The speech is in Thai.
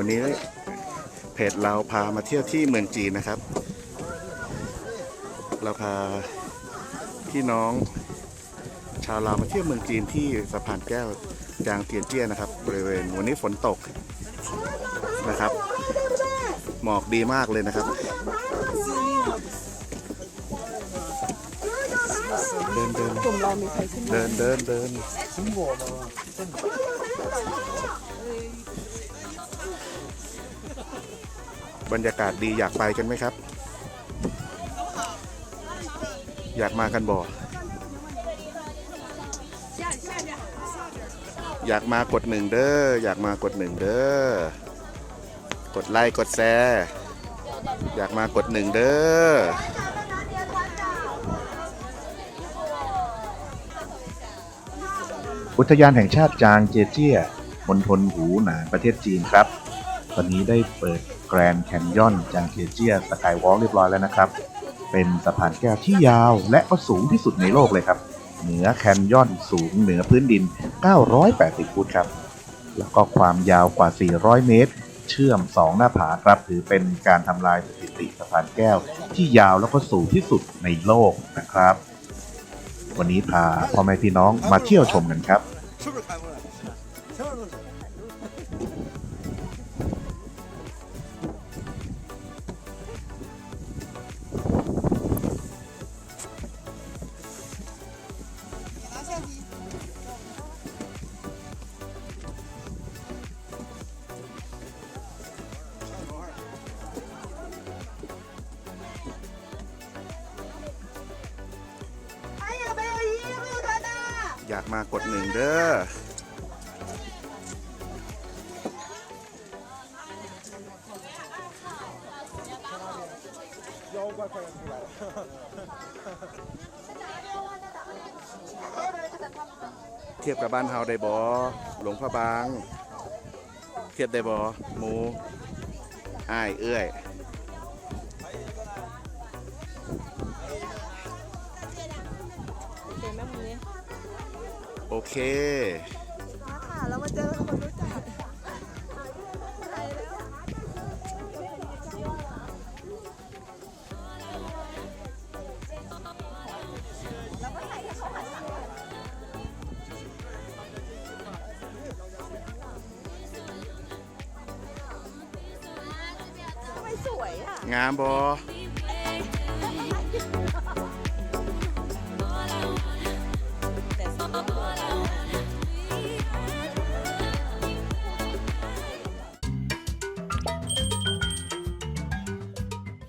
วันนี้เพจเราพามาเที่ยวที่เมืองจีนนะครับ เราพาพี่น้องชาวลาวมาเที่ยวเมืองจีนที่สะพานแก้วจางเทียนเจี้ยนะครับ บริเวณวันนี้ฝนตกนะครับ หมอกดีมากเลยนะครับ เดินเดินกลุ่มเรามีใครขึ้นเดินเดินเดิน บรรยากาศดีอยากไปกันไหมครับ อยากมากันบ่อยากมากดหนึ่งเด้ออยากมากดหนึ่งเด้อกดไลค์กดแชร์อยากมากดหนึ่งเด้ออุทยานแห่งชาติจางเจเจี้ยมณฑลหูหนานประเทศจีนครับ ตอนนี้ได้เปิดแกรนด์แคนยอนจางเจเจียสกายวอล์กเรียบร้อยแล้วนะครับ เป็นสะพานแก้วที่ยาวและก็สูงที่สุดในโลกเลยครับ เหนือแคนยอนสูงเหนือพื้นดิน 980 ฟุตครับ แล้วก็ความยาวกว่า 400 เมตร เชื่อม 2 หน้าผาครับ ถือเป็นการทำลายสถิติสะพานแก้วที่ยาวแล้วก็สูงที่สุดในโลกนะครับ วันนี้พาพ่อแม่พี่น้องมาเที่ยวชมกันครับ อยากมากดหนึ่งเด้อ เทียบกับบ้านเฮาได้บอหลวงพระบาง เทียบได้บอหมู อ้ายเอื้อย โอเคมาค่ะเรามาเจอคนรู้จักไปแล้วทำไมสวยอะงามบ่ดี